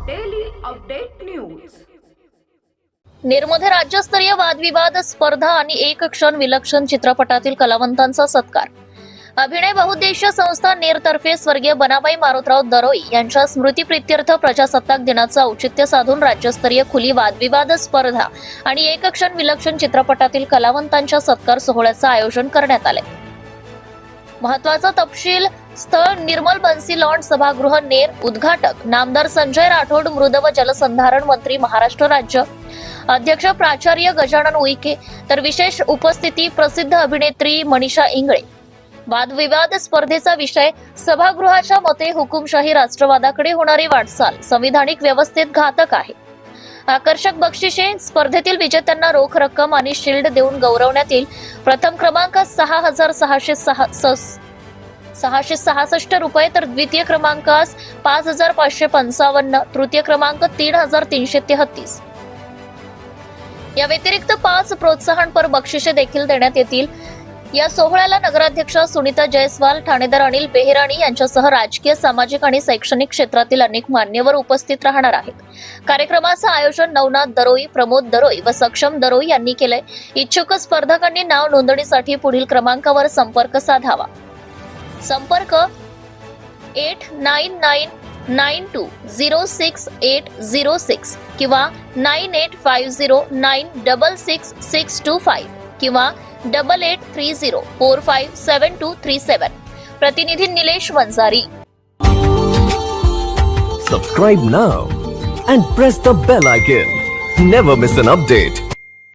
Update news राज्यस्तरीय वादविवाद स्पर्धा आणि एक क्षण विलक्षण चित्रपटातील कलावंतांचा सत्कार. अभिनय बहुद्देशीय संस्था नेरतर्फे स्वर्गीय बनाबाई मारुतराव दरोई यांच्या स्मृतीप्रित्यर्थ प्रजासत्ताक दिनाचं औचित्य साधून राज्यस्तरीय खुली वादविवाद स्पर्धा आणि एक क्षण विलक्षण चित्रपटातील कलावंतांच्या सत्कार सोहळ्याचं आयोजन करण्यात आले महत्त्वाचा तपशील स्थळ निर्मल बन्सी लॉन्ड सभागृह नेर उद्घाटक नामदार संजय राठोड मृद व जलसंधारण मंत्री महाराष्ट्र राज्य. अध्यक्ष प्राचार्य गजानन उईके तर विशेष उपस्थिती प्रसिद्ध अभिनेत्री मनीषा इंगळे. वादविवाद स्पर्धेचा विषय सभागृहाच्या मते हुकुमशाही राष्ट्रवादाकडे होणारी वाटचाल संविधानिक व्यवस्थेत घातक आहे. आकर्षक बक्षिसे स्पर्धेतील विजेत्यांना रोख रक्कम आणि शिल्ड देऊन गौरवण्यात येईल. प्रथम क्रमांक सहा हजार सहाशे सहा सहाशे सहासष्ट रुपये तर द्वितीय क्रमांकास पाच हजार पाचशे पंचावन्न तृतीय क्रमांक तीन हजार तीनशे तेहतीस. या व्यतिरिक्त पाच प्रोत्साहनपर बक्षिसे देखील देण्यात येतील. या सोहळ्याला नगराध्यक्ष सुनीता जयस्वाल ठाणेदार अनिल बेहेराणी यांच्यासह राजकीय सामाजिक आणि शैक्षणिक क्षेत्रातील अनेक मान्यवर उपस्थित राहणार आहेत. कार्यक्रमाचं आयोजन नवनाथ दरोई प्रमोद दरोई व सक्षम दरोई यांनी केलंय. इच्छुक स्पर्धकांनी नाव नोंदणीसाठी पुढील क्रमांकावर संपर्क साधावा. संपर्क eight nine nine nine two zero six eight zero six किंवा nine eight five zero nine double six six two five किंवा Double eight three zero four five seven two three seven प्रतिनिधी Nilesh Vanjari Subscribe now and press the bell icon. Never miss an update.